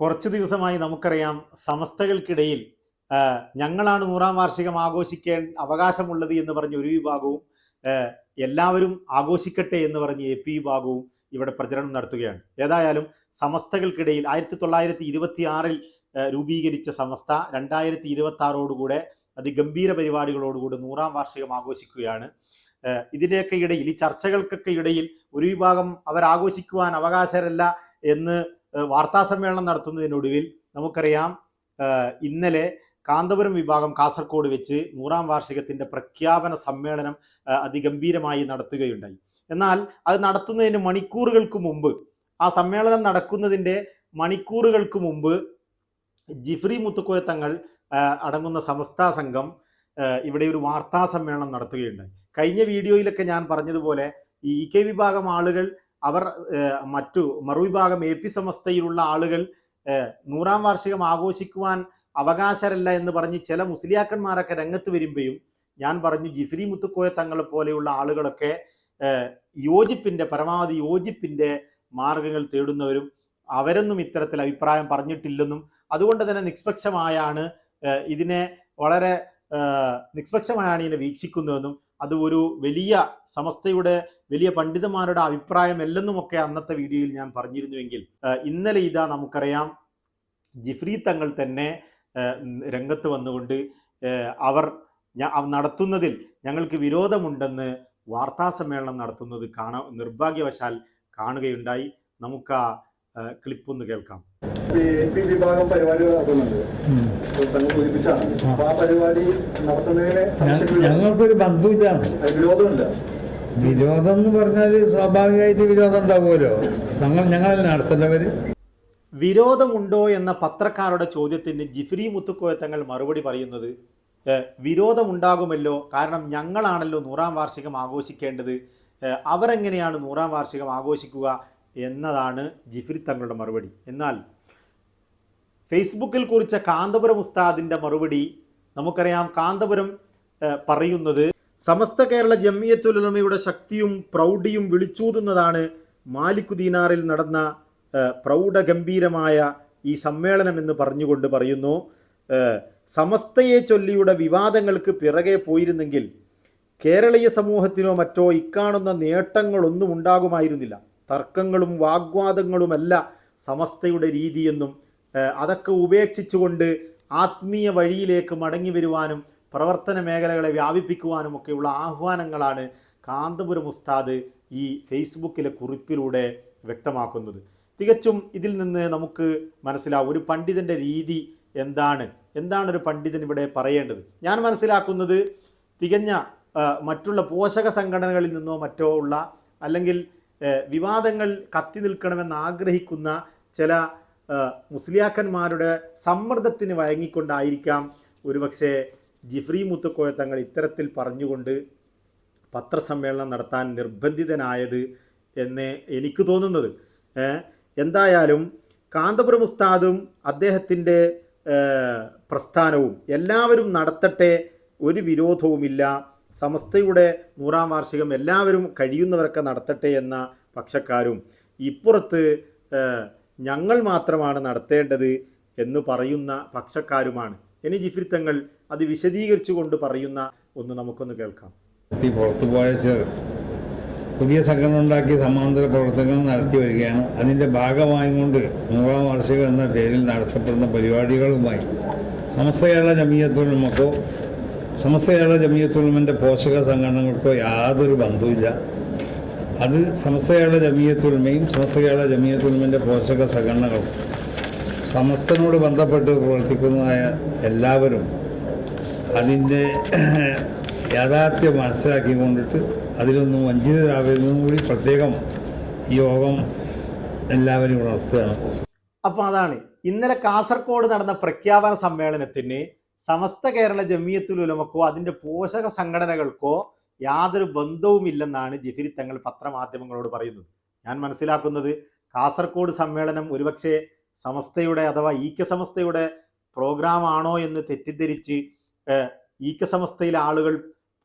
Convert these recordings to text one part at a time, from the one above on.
കുറച്ച് ദിവസമായി നമുക്കറിയാം സമസ്തകൾക്കിടയിൽ ഞങ്ങളാണ് നൂറാം വാർഷികം ആഘോഷിക്കാൻ അവകാശമുള്ളത് എന്ന് പറഞ്ഞ ഒരു വിഭാഗവും എല്ലാവരും ആഘോഷിക്കട്ടെ എന്ന് പറഞ്ഞ് എ പി വിഭാഗവും ഇവിടെ പ്രചരണം നടത്തുകയാണ്. ഏതായാലും സമസ്തകൾക്കിടയിൽ ആയിരത്തി തൊള്ളായിരത്തി ഇരുപത്തി ആറിൽ രൂപീകരിച്ച സമസ്ത രണ്ടായിരത്തി ഇരുപത്തി ആറോടുകൂടെ അതിഗംഭീര പരിപാടികളോടുകൂടി നൂറാം വാർഷികം ആഘോഷിക്കുകയാണ്. ഇതിന്റെയൊക്കെ ഇടയിൽ ഈ ചർച്ചകൾക്കൊക്കെ ഇടയിൽ ഒരു വിഭാഗം അവർ ആഘോഷിക്കുവാൻ അവകാശരല്ല എന്ന് വാർത്താ സമ്മേളനം നടത്തുന്നതിനൊടുവിൽ നമുക്കറിയാം ഇന്നലെ കാന്തപുരം വിഭാഗം കാസർഗോഡ് വെച്ച് നൂറാം വാർഷികത്തിന്റെ പ്രഖ്യാപന സമ്മേളനം അതിഗംഭീരമായി നടത്തുകയുണ്ടായി. എന്നാൽ അത് നടത്തുന്നതിന് മണിക്കൂറുകൾക്ക് മുമ്പ് ആ സമ്മേളനം നടക്കുന്നതിന്റെ മണിക്കൂറുകൾക്ക് മുമ്പ് ജിഫ്രി മുത്തുക്കോയ തങ്ങൾ അടങ്ങുന്ന സമസ്ത സംഘം ഇവിടെ ഒരു വാർത്താ സമ്മേളനം നടത്തുകയുണ്ടായി. കഴിഞ്ഞ വീഡിയോയിലൊക്കെ ഞാൻ പറഞ്ഞതുപോലെ ഈ കെ വിഭാഗം ആളുകൾ അവർ മറ്റു മറുവിഭാഗം എ പി സമസ്തയിലുള്ള ആളുകൾ നൂറാം വാർഷികം ആഘോഷിക്കുവാൻ അവകാശരല്ല എന്ന് പറഞ്ഞ് ചില മുസ്ലിയാക്കന്മാരൊക്കെ രംഗത്ത് വരുമ്പോഴും ഞാൻ പറഞ്ഞു ജിഫ്രി മുത്തുക്കോയ തങ്ങളെ പോലെയുള്ള ആളുകളൊക്കെ യോജിപ്പിന്റെ പരമാവധി യോജിപ്പിന്റെ മാർഗങ്ങൾ തേടുന്നവരും അവരൊന്നും ഇത്തരത്തിൽ അഭിപ്രായം പറഞ്ഞിട്ടില്ലെന്നും അതുകൊണ്ട് തന്നെ നിഷ്പക്ഷമായാണ് ഇതിനെ വളരെ നിഷ്പക്ഷമായാണ് ഇതിനെ വീക്ഷിക്കുന്നതെന്നും അത് ഒരു വലിയ സമസ്തയുടെ വലിയ പണ്ഡിതന്മാരുടെ അഭിപ്രായമല്ലെന്നുമൊക്കെ അന്നത്തെ വീഡിയോയിൽ ഞാൻ പറഞ്ഞിരുന്നുവെങ്കിൽ ഇന്നലെ ഇതാ നമുക്കറിയാം ജിഫ്രി തങ്ങൾ തന്നെ രംഗത്ത് വന്നുകൊണ്ട് അവർ നടത്തുന്നതിൽ ഞങ്ങൾക്ക് വിരോധമുണ്ടെന്ന് വാർത്താ സമ്മേളനം നടത്തുന്നത് കാണാ നിർഭാഗ്യവശാൽ കാണുകയുണ്ടായി. നമുക്ക് ആ ക്ലിപ്പ് ക്ലിപ്പൊന്ന് കേൾക്കാം. എ പി വിഭാഗം പരിപാടികൾ നടത്തുന്നുണ്ട്. അപ്പോൾ തങ്ങൾ സൂചിപ്പിച്ചാണ് ആ പരിപാടി നടത്തുന്നതിന് ഞങ്ങൾക്കൊരു ബന്ധമില്ല വിരോധമില്ല. വിരോധം എന്ന് പറഞ്ഞാൽ സ്വാഭാവികമായിട്ട് വിരോധം ഉണ്ടാവുമല്ലോ. ഞങ്ങൾ ഞങ്ങളല്ല നടത്തേണ്ടവര്? വിരോധമുണ്ടോ എന്ന പത്രക്കാരുടെ ചോദ്യത്തിന് ജിഫ്രി മുത്തുക്കോയ തങ്ങൾ മറുപടി പറയുന്നത് വിരോധമുണ്ടാകുമല്ലോ കാരണം ഞങ്ങളാണല്ലോ നൂറാം വാർഷികം ആഘോഷിക്കേണ്ടത് അവരെങ്ങനെയാണ് നൂറാം വാർഷികം ആഘോഷിക്കുക എന്നതാണ് ജിഫ്രി തങ്ങളുടെ മറുപടി. എന്നാൽ ഫേസ്ബുക്കിൽ കുറിച്ച കാന്തപുരം ഉസ്താദിന്റെ മറുപടി നമുക്കറിയാം. കാന്തപുരം പറയുന്നത് സമസ്ത കേരള ജമിയത്തുലമയുടെ ശക്തിയും പ്രൗഢിയും വിളിച്ചൂതുന്നതാണ് മാലിക്കുദീനാറിൽ നടന്ന പ്രൗഢഗംഭീരമായ ഈ സമ്മേളനം എന്ന് പറഞ്ഞുകൊണ്ട് പറയുന്നു. സമസ്തയെ ചൊല്ലിയുടെ വിവാദങ്ങൾക്ക് പിറകെ പോയിരുന്നെങ്കിൽ കേരളീയ സമൂഹത്തിനോ മറ്റോ ഇക്കാണുന്ന നേട്ടങ്ങളൊന്നും ഉണ്ടാകുമായിരുന്നില്ല. തർക്കങ്ങളും വാഗ്വാദങ്ങളുമല്ല സമസ്തയുടെ രീതിയെന്നും അതൊക്കെ ഉപേക്ഷിച്ചുകൊണ്ട് ആത്മീയ വഴിയിലേക്ക് മടങ്ങി വരുവാനും പ്രവർത്തന മേഖലകളെ വ്യാപിപ്പിക്കുവാനും ഒക്കെയുള്ള ആഹ്വാനങ്ങളാണ് കാന്തപുരം ഉസ്താദ് ഈ ഫേസ്ബുക്കിലെ കുറിപ്പിലൂടെ വ്യക്തമാക്കുന്നത്. തികച്ചും ഇതിൽ നിന്ന് നമുക്ക് മനസ്സിലാവും ഒരു പണ്ഡിതന്റെ രീതി എന്താണ്? എന്താണ് ഒരു പണ്ഡിതൻ ഇവിടെ പറയേണ്ടത്? ഞാൻ മനസ്സിലാക്കുന്നത് തികഞ്ഞ മറ്റുള്ള പോഷക സംഘടനകളിൽ നിന്നോ മറ്റോ ഉള്ള അല്ലെങ്കിൽ വിവാദങ്ങൾ കത്തി നിൽക്കണമെന്ന് ആഗ്രഹിക്കുന്ന ചില മുസ്ലിയാക്കന്മാരുടെ സമ്മർദ്ദത്തിന് വഴങ്ങിക്കൊണ്ടായിരിക്കാം ഒരുപക്ഷെ ജിഫ്രി മുത്തുക്കോയ തങ്ങൾ ഇത്തരത്തിൽ പറഞ്ഞുകൊണ്ട് പത്രസമ്മേളനം നടത്താൻ നിർബന്ധിതനായത് എന്ന് എനിക്ക് തോന്നുന്നത്. എന്തായാലും കാന്തപുരം ഉസ്താദും അദ്ദേഹത്തിന്റെ പ്രസ്ഥാനവും എല്ലാവരും നടത്തട്ടെ ഒരു വിരോധവുമില്ല. സമസ്തയുടെ നൂറാം വാർഷികം എല്ലാവരും കഴിയുന്നവരൊക്കെ നടത്തട്ടെ എന്ന പക്ഷക്കാരും ഇപ്പുറത്ത് ഞങ്ങൾ മാത്രമാണ് നടത്തേണ്ടത് എന്ന് പറയുന്ന പക്ഷക്കാരുമാണ്. ഇനി ജിഫ്രി തങ്ങൾ അത് വിശദീകരിച്ചുകൊണ്ട് പറയുന്ന ഒന്ന് നമുക്കൊന്ന് കേൾക്കാം. പുറത്തുപോയ പുതിയ സംഘടന ഉണ്ടാക്കി സമാന്തര പ്രവർത്തനങ്ങൾ നടത്തി വരികയാണ്. അതിന്റെ ഭാഗമായി കൊണ്ട് നൂറാം വാർഷികം എന്ന പേരിൽ നടത്തപ്പെടുന്ന പരിപാടികളുമായി സമസ്ത കേരള ജമീയത്തുലമക്കോ സമസ്ത കേരള ജമീയത്തുലമന്റെ പോഷക സംഘടനകൾക്കോ യാതൊരു ബന്ധവുമില്ല. അത് സമസ്ത കേരള ജമീയത്തുലമയും സമസ്ത കേരള ജമീയത്തുലമന്റെ പോഷക സംഘടനകളും സമസ്തനോട് ബന്ധപ്പെട്ട് പ്രവർത്തിക്കുന്നതായ എല്ലാവരും അതിന്റെ യാഥാർത്ഥ്യം മനസ്സിലാക്കി കൊണ്ടിട്ട് അതിലൊന്നും വഞ്ചിതരാകരുതെന്നും കൂടി പ്രത്യേകം യോഗം എല്ലാവരും ഉണർത്തുകയാണ്. അപ്പോൾ അതാണ്. ഇന്നലെ കാസർഗോഡ് നടന്ന പ്രഖ്യാപന സമ്മേളനത്തിന് സമസ്ത കേരള ജമിയത്തുൽ ഉലമക്കോ അതിന്റെ പോഷക സംഘടനകൾക്കോ യാതൊരു ബന്ധവുമില്ലെന്നാണ് ജിഫിരി തങ്ങൾ പത്രമാധ്യമങ്ങളോട് പറയുന്നത്. ഞാൻ മനസ്സിലാക്കുന്നത് കാസർഗോഡ് സമ്മേളനം ഒരുപക്ഷെ സമസ്തയുടെ അഥവാ ഈക്യ സമസ്തയുടെ പ്രോഗ്രാം ആണോ എന്ന് തെറ്റിദ്ധരിച്ച് ഈക്യ സമസ്തയിലെ ആളുകൾ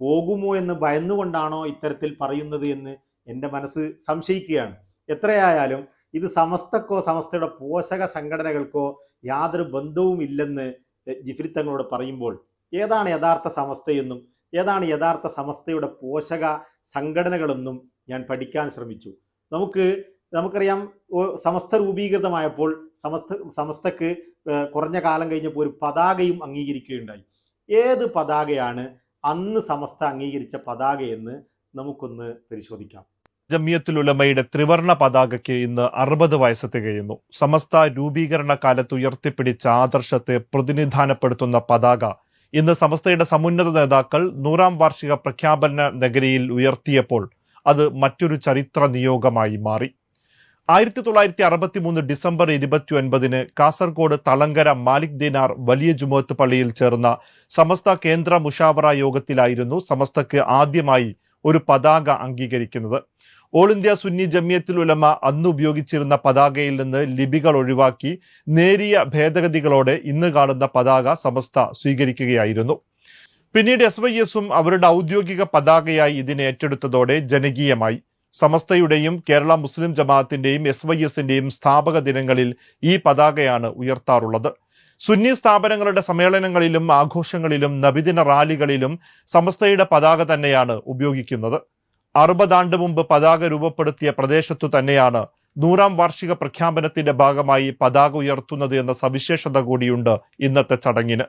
പോകുമോ എന്ന് ഭയന്നുകൊണ്ടാണോ ഇത്തരത്തിൽ പറയുന്നത് എന്ന് എന്റെ മനസ്സ് സംശയിക്കുകയാണ്. എത്രയായാലും ഇത് സമസ്തക്കോ സമസ്തയുടെ പോഷക സംഘടനകൾക്കോ യാതൊരു ബന്ധവും ഇല്ലെന്ന് ജിഫ്രി തങ്ങളോട് പറയുമ്പോൾ ഏതാണ് യഥാർത്ഥ സമസ്തയെന്നും ഏതാണ് യഥാർത്ഥ സമസ്തയുടെ പോഷക സംഘടനകളെന്നും ഞാൻ പഠിക്കാൻ ശ്രമിച്ചു. നമുക്ക് നമുക്കറിയാം സമസ്ത രൂപീകൃതമായപ്പോൾ സമസ്ത സമസ്തക്ക് കുറഞ്ഞ കാലം കഴിഞ്ഞപ്പോൾ ഒരു പതാകയും അംഗീകരിക്കുകയുണ്ടായി. ഏത് പതാകയാണ് അന്ന് സമസ്ത അംഗീകരിച്ച പതാകയെന്ന് നമുക്കൊന്ന് പരിശോധിക്കാം. ജമിയത്തുൽ ഉലമയുടെ ത്രിവർണ പതാകയ്ക്ക് ഇന്ന് അറുപത് വയസ്സ് തികയുന്നു. സമസ്ത രൂപീകരണ കാലത്ത് ഉയർത്തിപ്പിടിച്ച ആദർശത്തെ പ്രതിനിധാനപ്പെടുത്തുന്ന പതാക ഇന്ന് സമസ്തയുടെ സമുന്നത നേതാക്കൾ നൂറാം വാർഷിക പ്രഖ്യാപന നഗരിയിൽ ഉയർത്തിയപ്പോൾ അത് മറ്റൊരു ചരിത്ര നിയോഗമായി മാറി. ആയിരത്തി തൊള്ളായിരത്തി അറുപത്തി മൂന്ന് ഡിസംബർ ഇരുപത്തി ഒൻപതിന് കാസർഗോഡ് തളങ്കര മാലിക് ദിനാർ വലിയ ജുമത്ത് പള്ളിയിൽ ചേർന്ന സമസ്ത കേന്ദ്ര മുഷാവറ യോഗത്തിലായിരുന്നു സമസ്തക്ക് ആദ്യമായി ഒരു പതാക അംഗീകരിക്കുന്നത്. ഓൾ ഇന്ത്യ സുന്നി ജമ്യത്തിൽ ഉലമ അന്ന് ഉപയോഗിച്ചിരുന്ന പതാകയിൽ നിന്ന് ലിപികൾ ഒഴിവാക്കി നേരിയ ഭേദഗതികളോടെ ഇന്ന് കാണുന്ന പതാക സമസ്ത സ്വീകരിക്കുകയായിരുന്നു. പിന്നീട് എസ് വൈ എസും അവരുടെ ഔദ്യോഗിക പതാകയായി ഇതിനെ ഏറ്റെടുത്തതോടെ ജനകീയമായി. സമസ്തയുടെയും കേരള മുസ്ലിം ജമാഅത്തിന്റെയും എസ് വൈ എസിന്റെയും സ്ഥാപക ദിനങ്ങളിൽ ഈ പതാകയാണ് ഉയർത്താറുള്ളത്. സുന്നി സ്ഥാപനങ്ങളുടെ സമ്മേളനങ്ങളിലും ആഘോഷങ്ങളിലും നബിദിന റാലികളിലും സമസ്തയുടെ പതാക തന്നെയാണ് ഉപയോഗിക്കുന്നത്. അറുപതാണ്ട് മുമ്പ് പതാക രൂപപ്പെടുത്തിയ പ്രദേശത്തു തന്നെയാണ് നൂറാം വാർഷിക പ്രഖ്യാപനത്തിന്റെ ഭാഗമായി പതാക ഉയർത്തുന്നത് എന്ന സവിശേഷത കൂടിയുണ്ട് ഇന്നത്തെ ചടങ്ങിന്.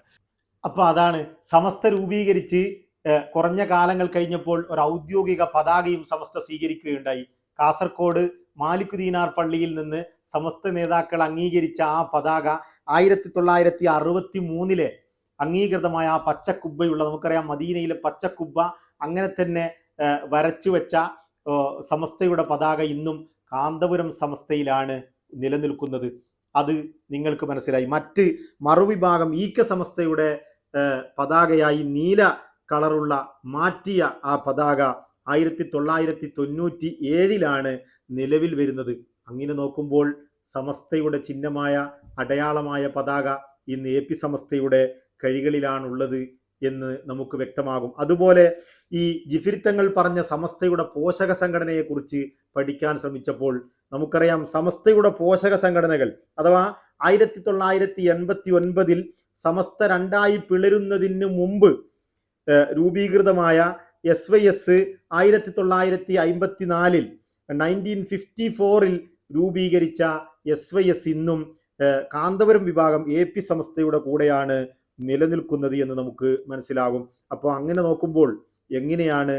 അപ്പൊ അതാണ് സമസ്ത രൂപീകരിച്ച് കുറഞ്ഞ കാലങ്ങൾ കഴിഞ്ഞപ്പോൾ ഒരു ഔദ്യോഗിക പതാകയും സമസ്ത സ്വീകരിക്കുകയുണ്ടായി. കാസർകോട് മാലിക് ദീനാർ പള്ളിയിൽ നിന്ന് സമസ്ത നേതാക്കൾ അംഗീകരിച്ച ആ പതാക ആയിരത്തി തൊള്ളായിരത്തി അറുപത്തി മൂന്നിലെ അംഗീകൃതമായ ആ പച്ചക്കുബ്ബയുള്ള നമുക്കറിയാം മദീനയിലെ പച്ചക്കുബ്ബ അങ്ങനെ തന്നെ വരച്ചു വെച്ച സമസ്തയുടെ പതാക ഇന്നും കാന്തപുരം സമസ്തയിലാണ് നിലനിൽക്കുന്നത്. അത് നിങ്ങൾക്ക് മനസ്സിലായി. മറ്റ് മറുവിഭാഗം ഈക്ക സമസ്തയുടെ പതാകയായി നീല കളറുള്ള മാറ്റിയ ആ പതാക ആയിരത്തി തൊള്ളായിരത്തി തൊണ്ണൂറ്റി ഏഴിലാണ് നിലവിൽ വരുന്നത്. അങ്ങനെ നോക്കുമ്പോൾ സമസ്തയുടെ ചിഹ്നമായ അടയാളമായ പതാക ഇന്ന് എ പി സമസ്തയുടെ കൈകളിലാണുള്ളത് എന്ന് നമുക്ക് വ്യക്തമാകും. അതുപോലെ ഈ ജിഫിരിത്തങ്ങൾ പറഞ്ഞ സമസ്തയുടെ പോഷക സംഘടനയെക്കുറിച്ച് പഠിക്കാൻ ശ്രമിച്ചപ്പോൾ നമുക്കറിയാം സമസ്തയുടെ പോഷക സംഘടനകൾ അഥവാ ആയിരത്തി തൊള്ളായിരത്തി എൺപത്തി ഒൻപതിൽ സമസ്ത രണ്ടായി പിളരുന്നതിന് മുമ്പ് രൂപീകൃതമായ എസ് വൈ എസ് ആയിരത്തി തൊള്ളായിരത്തി അയിമ്പത്തി നാലിൽ നയന്റീൻ ഫിഫ്റ്റി ഫോറിൽ രൂപീകരിച്ച എസ് വൈ എസ് ഇന്നും കാന്തപുരം വിഭാഗം എ പി സമസ്തയുടെ കൂടെയാണ് നിലനിൽക്കുന്നത് എന്ന് നമുക്ക് മനസ്സിലാകും. അപ്പോൾ അങ്ങനെ നോക്കുമ്പോൾ എങ്ങനെയാണ്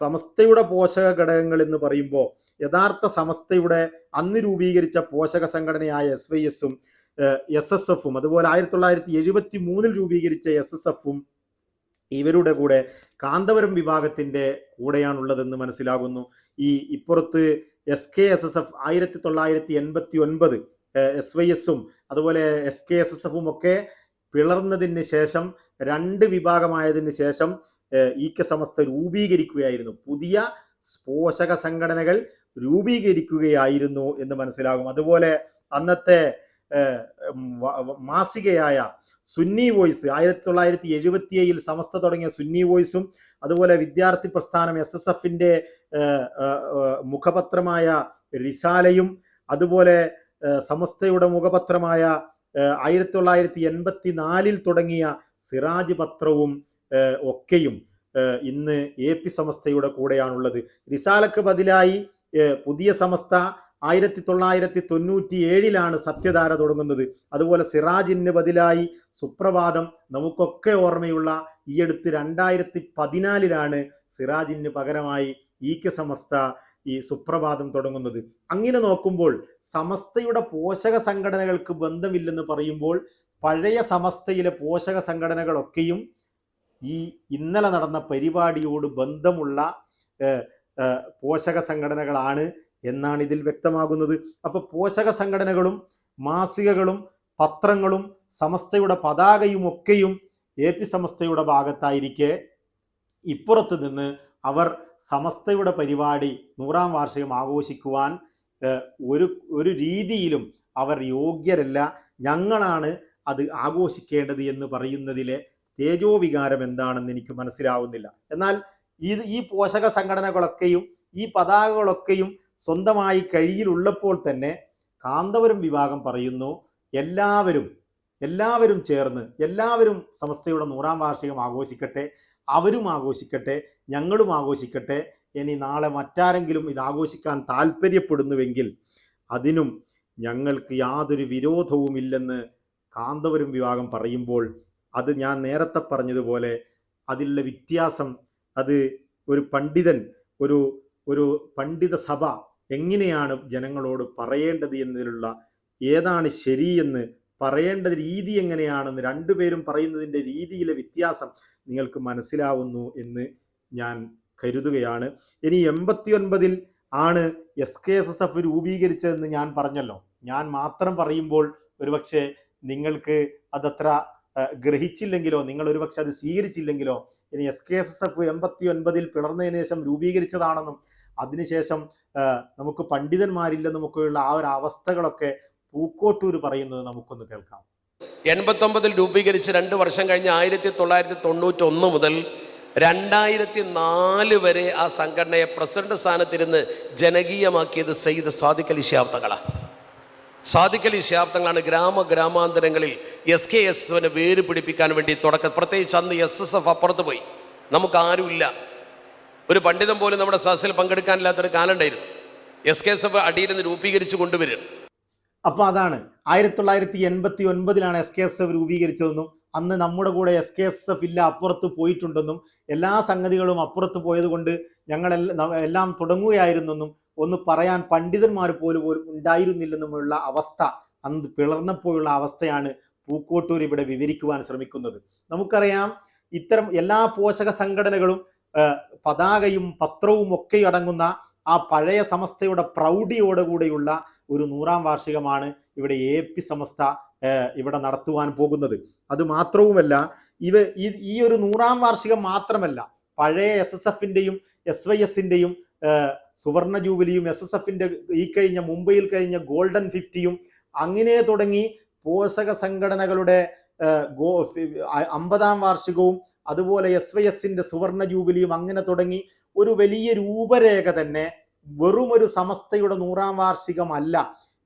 സമസ്തയുടെ പോഷക ഘടകങ്ങൾ എന്ന് പറയുമ്പോൾ യഥാർത്ഥ സമസ്തയുടെ അന്ന് രൂപീകരിച്ച പോഷക സംഘടനയായ എസ് വൈ എസും എസ് എസ് എഫും അതുപോലെ ആയിരത്തി തൊള്ളായിരത്തി എഴുപത്തി മൂന്നിൽ രൂപീകരിച്ച എസ് എസ് എഫും ഇവരുടെ കൂടെ കാന്തപുരം വിഭാഗത്തിന്റെ കൂടെയാണുള്ളതെന്ന് മനസ്സിലാകുന്നു. ഈ ഇപ്പുറത്ത് S K S S F ആയിരത്തി തൊള്ളായിരത്തി എൺപത്തി ഒൻപത് എസ് വൈ എസും അതുപോലെ എസ് കെ എസ് എസ് എഫും ഒക്കെ പിളർന്നതിന് ശേഷം രണ്ട് വിഭാഗമായതിന് ശേഷം ഈ കെ സമസ്ത രൂപീകരിക്കുകയായിരുന്നു. പുതിയ പോഷക സംഘടനകൾ രൂപീകരിക്കുകയായിരുന്നു എന്ന് മനസ്സിലാകും. അതുപോലെ അന്നത്തെ മാസികയായ സുന്നി വോയിസ്. ആയിരത്തി തൊള്ളായിരത്തി എഴുപത്തി ഏഴിൽ സമസ്ത തുടങ്ങിയ സുന്നി വോയിസും അതുപോലെ വിദ്യാർത്ഥി പ്രസ്ഥാനം എസ് എസ് എഫിന്റെ മുഖപത്രമായ റിസാലയും അതുപോലെ സമസ്തയുടെ മുഖപത്രമായ ആയിരത്തി തൊള്ളായിരത്തി എൺപത്തി നാലിൽ തുടങ്ങിയ സിറാജ് പത്രവും ഒക്കെയും ഇന്ന് എ പി സമസ്തയുടെ കൂടെയാണുള്ളത്. റിസാലക്ക് ബദലായി പുതിയ സമസ്ത ആയിരത്തി തൊള്ളായിരത്തി തൊണ്ണൂറ്റി ഏഴിലാണ് സത്യധാര തുടങ്ങുന്നത്. അതുപോലെ സിറാജിന് ബദലായി സുപ്രഭാതം നമുക്കൊക്കെ ഓർമ്മയുള്ള ഈ അടുത്ത് രണ്ടായിരത്തി പതിനാലിലാണ് സിറാജിന് പകരമായി ഈ കെ സമസ്ത ഈ സുപ്രഭാതം തുടങ്ങുന്നത്. അങ്ങനെ നോക്കുമ്പോൾ സമസ്തയുടെ പോഷക സംഘടനകൾക്ക് ബന്ധമില്ലെന്ന് പറയുമ്പോൾ പഴയ സമസ്തയിലെ പോഷക സംഘടനകളൊക്കെയും ഈ ഇന്നലെ നടന്ന പരിപാടിയോട് ബന്ധമുള്ള പോഷക സംഘടനകളാണ്. എന്നാണ് ഇതിൽ വ്യക്തമാകുന്നത്. അപ്പൊ പോഷക സംഘടനകളും മാസികകളും പത്രങ്ങളും സമസ്തയുടെ പതാകയും ഒക്കെയും എ പി സമസ്തയുടെ ഭാഗത്തായിരിക്കെ ഇപ്പുറത്ത് നിന്ന് അവർ സമസ്തയുടെ പരിപാടി നൂറാം വാർഷികം ആഘോഷിക്കുവാൻ ഒരു ഒരു രീതിയിലും അവർ യോഗ്യരല്ല. ഞങ്ങളാണ് അത് ആഘോഷിക്കേണ്ടത് എന്ന് പറയുന്നതിലെ തേജോവികാരം എന്താണെന്ന് എനിക്ക് മനസ്സിലാവുന്നില്ല. എന്നാൽ ഈ ഈ പോഷക സംഘടനകളൊക്കെയും ഈ പതാകകളൊക്കെയും സ്വന്തമായി കഴിയിലുള്ളപ്പോൾ തന്നെ കാന്തപുരം വിഭാഗം പറയുന്നു എല്ലാവരും എല്ലാവരും ചേർന്ന് എല്ലാവരും സമസ്തയുടെ നൂറാം വാർഷികം ആഘോഷിക്കട്ടെ അവരും ആഘോഷിക്കട്ടെ ഞങ്ങളും ആഘോഷിക്കട്ടെ ഇനി നാളെ മറ്റാരെങ്കിലും ഇത് ആഘോഷിക്കാൻ താല്പര്യപ്പെടുന്നുവെങ്കിൽ അതിനും ഞങ്ങൾക്ക് യാതൊരു വിരോധവുമില്ലെന്ന് കാന്തപുരം വിഭാഗം പറയുമ്പോൾ അത് ഞാൻ നേരത്തെ പറഞ്ഞതുപോലെ അതിലുള്ള വ്യത്യാസം അത് ഒരു പണ്ഡിതൻ ഒരു ഒരു പണ്ഡിത സഭ എങ്ങനെയാണ് ജനങ്ങളോട് പറയേണ്ടത് എന്നതിലുള്ള ഏതാണ് ശരിയെന്ന് പറയേണ്ട രീതി എങ്ങനെയാണെന്ന് രണ്ടുപേരും പറയുന്നതിന്റെ രീതിയിലെ വ്യത്യാസം നിങ്ങൾക്ക് മനസ്സിലാവുന്നു എന്ന് ഞാൻ കരുതുകയാണ്. ഇനി എൺപത്തി ഒൻപതിൽ ആണ് S K S S F രൂപീകരിച്ചതെന്ന് ഞാൻ പറഞ്ഞല്ലോ. ഞാൻ മാത്രം പറയുമ്പോൾ ഒരുപക്ഷെ നിങ്ങൾക്ക് അതത്ര ഗ്രഹിച്ചില്ലെങ്കിലോ നിങ്ങൾ ഒരുപക്ഷെ അത് സ്വീകരിച്ചില്ലെങ്കിലോ ഇനി S K S S F എൺപത്തി ഒൻപതിൽ പിളർന്നതിന് ശേഷം രൂപീകരിച്ചതാണെന്നും അതിനുശേഷം നമുക്ക് നമുക്ക് പണ്ഡിതന്മാരില്ലെന്നുമൊക്കെയുള്ള ആ ഒരു അവസ്ഥകളൊക്കെ പൂക്കോട്ടൂർ പറയുന്നത് നമുക്കൊന്ന് കേൾക്കാം. എൺപത്തൊമ്പതിൽ രൂപീകരിച്ച് രണ്ട് വർഷം കഴിഞ്ഞ് ആയിരത്തി തൊള്ളായിരത്തി തൊണ്ണൂറ്റി ഒന്ന് മുതൽ രണ്ടായിരത്തി നാല് വരെ ആ സംഘടനയെ പ്രസിഡന്റ് സ്ഥാനത്തിരുന്ന് ജനകീയമാക്കിയത് സയ്യിദ് സാദിഖ് അലി ശാബ്ദങ്ങളാണ് സാദിഖ് അലി ശാബ്ദങ്ങളാണ് ഗ്രാമ ഗ്രാമാന്തരങ്ങളിൽ എസ് കെ എസ് വേര് പിടിപ്പിക്കാൻ വേണ്ടി തുടക്കം പ്രത്യേകിച്ച് അന്ന് എസ് എസ് എഫ് അപ്പുറത്ത് പോയി. നമുക്ക് ആരുമില്ല. ഒരു പണ്ഡിതൻ പോലും നമ്മുടെ സദസ്സിൽ പങ്കെടുക്കാനില്ലാത്തൊരു കാലം ഉണ്ടായിരുന്നു എസ് കെ എസ് എഫ് അടിയിരുന്ന് രൂപീകരിച്ച് കൊണ്ടുവരും അപ്പോൾ അതാണ്. ആയിരത്തി തൊള്ളായിരത്തി എൺപത്തി ഒൻപതിലാണ് എസ് കെ എസ് എഫ് രൂപീകരിച്ചതെന്നും അന്ന് നമ്മുടെ കൂടെ എസ് കെ എസ് എഫ് ഇല്ല അപ്പുറത്ത് പോയിട്ടുണ്ടെന്നും എല്ലാ സംഗതികളും അപ്പുറത്ത് പോയതുകൊണ്ട് ഞങ്ങളെല്ലാം എല്ലാം തുടങ്ങുകയായിരുന്നെന്നും ഒന്ന് പറയാൻ പണ്ഡിതന്മാർ പോലും പോലും ഉണ്ടായിരുന്നില്ലെന്നുമുള്ള അവസ്ഥ അന്ന് പിളർന്നപ്പോഴുള്ള അവസ്ഥയാണ് പൂക്കോട്ടൂർ ഇവിടെ വിവരിക്കുവാൻ ശ്രമിക്കുന്നത്. നമുക്കറിയാം ഇത്തരം എല്ലാ പോഷക സംഘടനകളും പതാകയും പത്രവും ഒക്കെ അടങ്ങുന്ന ആ പഴയ സമസ്തയുടെ പ്രൗഢിയോടുകൂടിയുള്ള ഒരു നൂറാം വാർഷികമാണ് ഇവിടെ എ പി സമസ്ത ഇവിടെ നടത്തുവാൻ പോകുന്നത്. അത് മാത്രവുമല്ല ഇവ ഈ ഒരു നൂറാം വാർഷികം മാത്രമല്ല പഴയ എസ് എസ് എഫിന്റെയും എസ് വൈ എസിന്റെയും സുവർണ ജൂബിലിയും എസ് എസ് എഫിന്റെ ഈ കഴിഞ്ഞ മുംബൈയിൽ കഴിഞ്ഞ ഗോൾഡൻ ഫിഫ്റ്റിയും അങ്ങനെ തുടങ്ങി പോഷക സംഘടനകളുടെ ഗോ അമ്പതാം വാർഷികവും അതുപോലെ എസ് വൈ എസിന്റെ സുവർണ ജൂബിലിയും അങ്ങനെ തുടങ്ങി ഒരു വലിയ രൂപരേഖ തന്നെ വെറും ഒരു സമസ്തയുടെ നൂറാം വാർഷികമല്ല.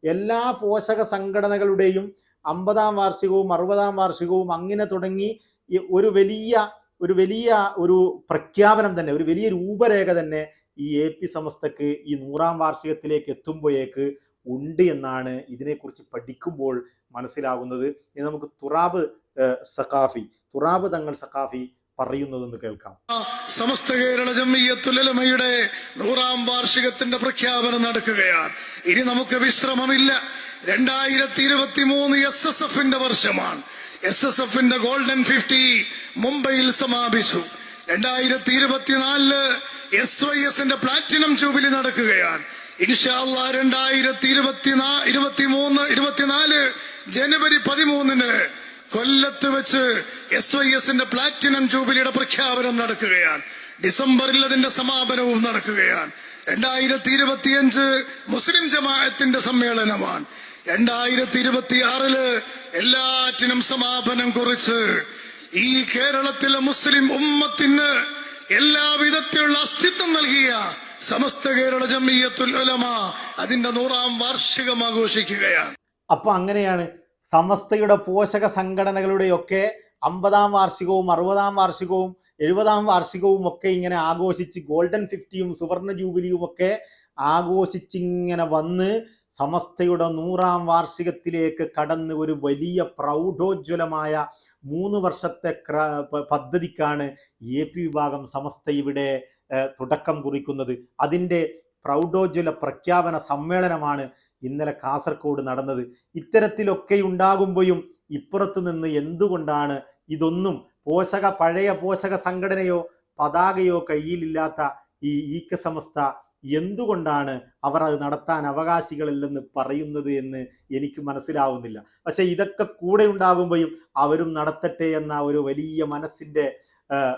എല്ലാ പോഷക സംഘടനകളുടെയും അമ്പതാം വാർഷികവും അറുപതാം വാർഷികവും അങ്ങനെ തുടങ്ങി ഒരു വലിയ ഒരു വലിയ ഒരു പ്രഖ്യാപനം തന്നെ ഒരു വലിയ രൂപരേഖ തന്നെ ഈ എ പി സമസ്തക്ക് ഈ നൂറാം വാർഷികത്തിലേക്ക് എത്തുമ്പോഴേക്ക് ഉണ്ട് എന്നാണ് ഇതിനെക്കുറിച്ച് പഠിക്കുമ്പോൾ മനസ്സിലാകുന്നത് ഇനി നമുക്ക് തുറാബ് സഖാഫി തുറാബ് തങ്ങൾ സഖാഫി പറയുന്നതെന്ന് കേൾക്കാം. സമസ്ത കേരള ജമ്മിയത്തുലമയുടെ നൂറാം വാർഷികത്തിന്റെ പ്രഖ്യാപനം നടക്കുകയാണ്. ഇനി നമുക്ക് വിശ്രമമില്ല. രണ്ടായിരത്തി ഇരുപത്തി മൂന്ന് എസ് എസ് എഫിന്റെ വർഷമാണ്. എസ് എസ് എഫിന്റെ ഗോൾഡൻ ഫിഫ്റ്റി മുംബൈയിൽ സമാപിച്ചു. രണ്ടായിരത്തി ഇരുപത്തിനാലിൽ എസ് വൈ എസിന്റെ പ്ലാറ്റിനം ജൂബിലി നടക്കുകയാണ്. ഇൻഷാല്ല രണ്ടായിരത്തി ഇരുപത്തിനാ ഇരുപത്തി മൂന്ന് ഇരുപത്തിനാല് ജനുവരി പതിമൂന്നിന് കൊല്ലത്ത് വെച്ച് എസ് വൈ എസിന്റെ പ്ലാറ്റിനം ജൂബിലിയുടെ പ്രഖ്യാപനം നടക്കുകയാണ്. ഡിസംബറിൽ അതിന്റെ സമാപനവും നടക്കുകയാണ്. രണ്ടായിരത്തി ഇരുപത്തിയഞ്ച് മുസ്ലിം ജമാഅത്തിന്റെ സമ്മേളനമാണ്. രണ്ടായിരത്തി ഇരുപത്തിയാറിൽ എല്ലാറ്റിനും സമാപനം കുറിച്ച് ഈ കേരളത്തിലെ മുസ്ലിം ഉമ്മത്തിന് എല്ലാവിധത്തിലുള്ള അസ്തിത്വം നൽകിയ സമസ്ത കേരള ജമീയത്തുൽ ഉലമ അതിന്റെ നൂറാം വാർഷികം ആഘോഷിക്കുകയാണ്. അപ്പൊ അങ്ങനെയാണ് സമസ്തയുടെ പോഷക സംഘടനകളുടെയൊക്കെ അമ്പതാം വാർഷികവും അറുപതാം വാർഷികവും എഴുപതാം വാർഷികവും ഒക്കെ ഇങ്ങനെ ആഘോഷിച്ച് ഗോൾഡൻ ഫിഫ്റ്റിയും സുവർണ ജൂബിലിയും ഒക്കെ ആഘോഷിച്ചിങ്ങനെ വന്ന് സമസ്തയുടെ നൂറാം വാർഷികത്തിലേക്ക് കടന്ന് ഒരു വലിയ പ്രൗഢോജ്വലമായ മൂന്ന് വർഷത്തെ പദ്ധതിക്കാണ് എ പി വിഭാഗം സമസ്ത ഇവിടെ തുടക്കം കുറിക്കുന്നത്. അതിന്റെ പ്രൗഢോജ്വല പ്രഖ്യാപന സമ്മേളനമാണ് ഇന്നലെ കാസർഗോഡ് നടന്നത് ഇത്തരത്തിലൊക്കെ ഉണ്ടാകുമ്പോഴും ഇപ്പുറത്തു നിന്ന് എന്തുകൊണ്ടാണ് ഇതൊന്നും പോഷക പഴയ പോഷക സംഘടനയോ പതാകയോ കയ്യിലില്ലാത്ത ഈ ഈക്ക സമസ്ത എന്തുകൊണ്ടാണ് അവർ അത് നടത്താൻ അവകാശികളില്ലെന്ന് പറയുന്നത് എന്ന് എനിക്ക് മനസ്സിലാവുന്നില്ല. പക്ഷെ ഇതൊക്കെ കൂടെ ഉണ്ടാകുമ്പോഴും അവരും നടത്തട്ടെ എന്ന ഒരു വലിയ മനസ്സിന്റെ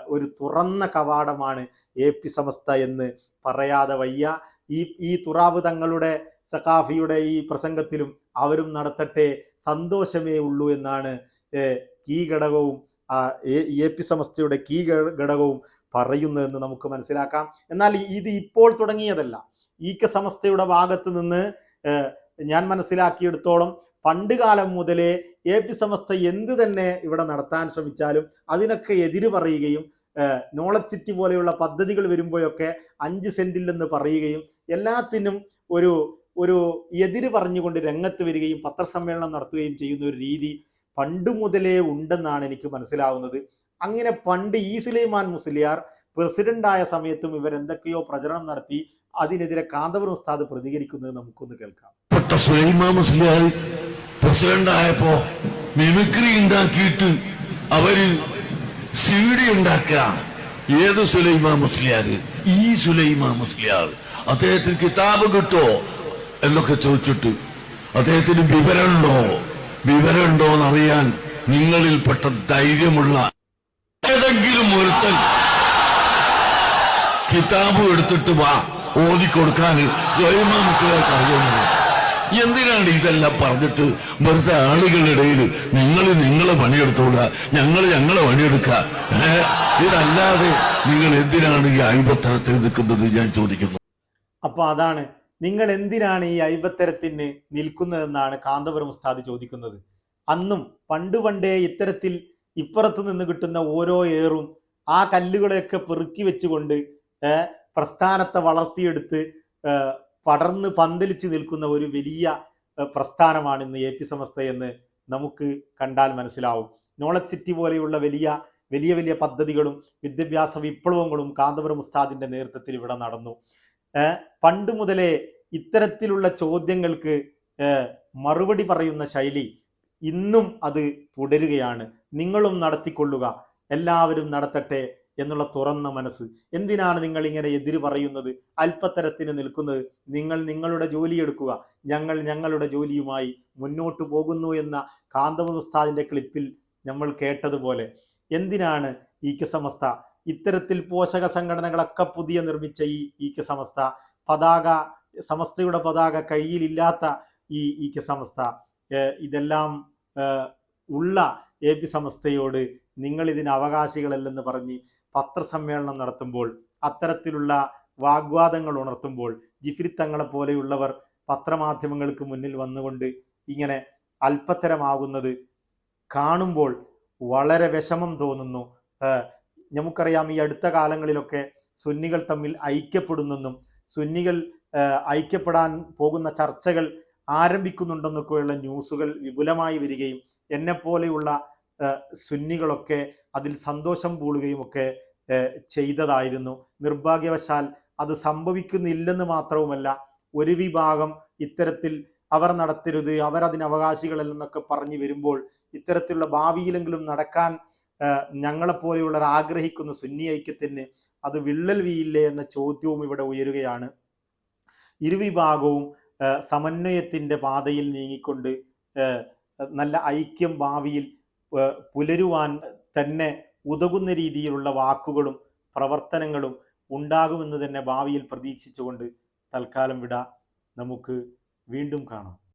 ഒരു തുറന്ന കവാടമാണ് എ പി സമസ്ത എന്ന് പറയാതെ വയ്യ. ഈ ഈ തുറാവ് തങ്ങളുടെ സഖാഫിയുടെ ഈ പ്രസംഗത്തിലും അവരും നടത്തട്ടെ സന്തോഷമേ ഉള്ളൂ എന്നാണ് കീ ഘടകവും എ- പി സമസ്തയുടെ കീ ഘടകവും പറയുന്നതെന്ന് നമുക്ക് മനസ്സിലാക്കാം. എന്നാൽ ഇത് ഇപ്പോൾ തുടങ്ങിയതല്ല. ഈ കെ സമസ്തയുടെ ഭാഗത്ത് നിന്ന് ഞാൻ മനസ്സിലാക്കിയെടുത്തോളം പണ്ട് കാലം മുതലേ എ പി സമസ്ത എന്ത് തന്നെ ഇവിടെ നടത്താൻ ശ്രമിച്ചാലും അതിനൊക്കെ എതിര് പറയുകയും നോളജ് സിറ്റി പോലെയുള്ള പദ്ധതികൾ വരുമ്പോഴൊക്കെ അഞ്ച് സെന്റിൽ നിന്ന് പറയുകയും എല്ലാത്തിനും ഒരു ഒരു എതിര് പറഞ്ഞുകൊണ്ട് രംഗത്ത് വരികയും പത്രസമ്മേളനം നടത്തുകയും ചെയ്യുന്ന ഒരു രീതി പണ്ട് മുതലേ ഉണ്ടെന്നാണ് എനിക്ക് മനസ്സിലാവുന്നത്. അങ്ങനെ പണ്ട് ഈ സുലൈമാൻ മുസ്ലിയാർ പ്രസിഡന്റായ സമയത്തും ഇവർ എന്തൊക്കെയോ പ്രചരണം നടത്തി അതിനെതിരെ കാന്തപുരം ഉസ്താദ് പ്രതികരിക്കുന്നത് നമുക്കൊന്ന് കേൾക്കാം. സുലൈമാൻ സുലൈമാ മുസ്ലിയാർ പ്രസിഡന്റ് ആയപ്പോ മിമിക്രി ഉണ്ടാക്കിയിട്ട് അവർ സീഡി ഉണ്ടാക്ക ഏത് സുലൈമാ മുസ്ലിയാർ? ഈ സുലൈമാ മുസ്ലിയാർ. അദ്ദേഹത്തിന് കിതാബ് കിട്ടോ? എന്നൊക്കെ ചോദിച്ചിട്ട് അദ്ദേഹത്തിന് വിവരമുണ്ടോ? വിവരമുണ്ടോ എന്നറിയാൻ നിങ്ങളിൽപ്പെട്ട ധൈര്യമുള്ള ഏതെങ്കിലും ഒരുത്തൻ കിതാബ് എടുത്തിട്ട് വാ ഓതിക്കൊടുക്കാൻ സ്വയമാ മുസ്ലിയാർക്ക് അറിയുന്നത്. എന്തിനാണ് ഇതെല്ലാം പറഞ്ഞിട്ട് വെറുതെ ആളുകളുടെ ഇടയിൽ നിങ്ങൾ നിങ്ങളെ പണിയെടുത്തോളുക ഞങ്ങൾ ഞങ്ങളെ പണിയെടുക്കുക? ഇതല്ലാതെ നിങ്ങൾ എന്തിനാണ് ഈ അയ്പത്തരത്തിൽ നിൽക്കുന്നത് ഞാൻ ചോദിക്കുന്നു. അപ്പൊ അതാണ് നിങ്ങൾ എന്തിനാണ് ഈ അയ്യത്തരത്തിന് നിൽക്കുന്നതെന്നാണ് കാന്തപുരം ഉസ്താദ് ചോദിക്കുന്നത്. അന്നും പണ്ട് പണ്ടേ ഇത്തരത്തിൽ ഇപ്പുറത്ത് നിന്ന് കിട്ടുന്ന ഓരോ ഏറും ആ കല്ലുകളെയൊക്കെ പെറുക്കി വെച്ചുകൊണ്ട് പ്രസ്ഥാനത്തെ വളർത്തിയെടുത്ത് പടർന്ന് പന്തലിച്ച് നിൽക്കുന്ന ഒരു വലിയ പ്രസ്ഥാനമാണ് ഇന്ന് എ പി സമസ്ത എന്ന് നമുക്ക് കണ്ടാൽ മനസ്സിലാവും. നോളജ് സിറ്റി പോലെയുള്ള വലിയ വലിയ വലിയ പദ്ധതികളും വിദ്യാഭ്യാസ വിപ്ലവങ്ങളും കാന്തപുരം ഉസ്താദിന്റെ നേതൃത്വത്തിൽ ഇവിടെ നടന്നു. പണ്ട് മുതലേ ഇത്തരത്തിലുള്ള ചോദ്യങ്ങൾക്ക് മറുപടി പറയുന്ന ശൈലി ഇന്നും അത് തുടരുകയാണ്. നിങ്ങളും നടത്തിക്കൊള്ളുക എല്ലാവരും നടത്തട്ടെ എന്നുള്ള തുറന്ന മനസ്സ്. എന്തിനാണ് നിങ്ങൾ ഇങ്ങനെ എതിര് പറയുന്നത്? അല്പത്തരത്തിന് നിൽക്കുന്നത് നിങ്ങൾ നിങ്ങളുടെ ജോലി എടുക്കുക. ഞങ്ങൾ ഞങ്ങളുടെ ജോലിയുമായി മുന്നോട്ട് പോകുന്നു എന്ന കാന്തപുര ഉസ്താദിന്റെ ക്ലിപ്പിൽ നമ്മൾ കേട്ടതുപോലെ. എന്തിനാണ് ഈ സമസ്ത ഇത്തരത്തിൽ പോഷക സംഘടനകളൊക്കെ പുതിയ നിർമ്മിച്ച ഈ ഈക്ക സമസ്ത പതാക സമസ്തയുടെ പതാക കഴിയിലില്ലാത്ത ഈ ഈക്ക സമസ്ത. ഇതെല്ലാം ഉള്ള എ പി സമസ്തയോട് നിങ്ങൾ ഇതിന് അവകാശികളല്ലെന്ന് പറഞ്ഞ് പത്രസമ്മേളനം നടത്തുമ്പോൾ അത്തരത്തിലുള്ള വാഗ്വാദങ്ങൾ ഉണർത്തുമ്പോൾ ജിഫ്രി തങ്ങളെ പോലെയുള്ളവർ പത്രമാധ്യമങ്ങൾക്ക് മുന്നിൽ വന്നുകൊണ്ട് ഇങ്ങനെ അല്പത്തരമാകുന്നത് കാണുമ്പോൾ വളരെ വിഷമം തോന്നുന്നു. നമുക്കറിയാം ഈ അടുത്ത കാലങ്ങളിലൊക്കെ സുന്നികൾ തമ്മിൽ ഐക്യപ്പെടുന്നെന്നും സുന്നികൾ ഐക്യപ്പെടാൻ പോകുന്ന ചർച്ചകൾ ആരംഭിക്കുന്നുണ്ടെന്നൊക്കെയുള്ള ന്യൂസുകൾ വിപുലമായി വരികയും എന്നെപ്പോലെയുള്ള പോലെയുള്ള സുന്നികളൊക്കെ അതിൽ സന്തോഷം പൂളുകയും ഒക്കെ ചെയ്തതായിരുന്നു. നിർഭാഗ്യവശാൽ അത് സംഭവിക്കുന്നില്ലെന്ന് മാത്രവുമല്ല ഒരു വിഭാഗം ഇത്തരത്തിൽ അവർ നടത്തരുത് അവരതിന് അവകാശികളല്ലെന്നൊക്കെ പറഞ്ഞു വരുമ്പോൾ ഇത്തരത്തിലുള്ള ഭാവിയിലെങ്കിലും നടക്കാൻ ഞങ്ങളെപ്പോലെയുള്ളവർ ആഗ്രഹിക്കുന്ന സുന്നി ഐക്യത്തിന് അത് വിള്ളൽ വീയില്ലേ എന്ന ചോദ്യവും ഇവിടെ ഉയരുകയാണ്. ഇരുവിഭാഗവും സമന്വയത്തിന്റെ പാതയിൽ നീങ്ങിക്കൊണ്ട് നല്ല ഐക്യം ഭാവിയിൽ പുലരുവാൻ തന്നെ ഉതകുന്ന രീതിയിലുള്ള വാക്കുകളും പ്രവർത്തനങ്ങളും ഉണ്ടാകുമെന്ന് തന്നെ ഭാവിയിൽ പ്രതീക്ഷിച്ചുകൊണ്ട് തൽക്കാലം വിട. നമുക്ക് വീണ്ടും കാണാം.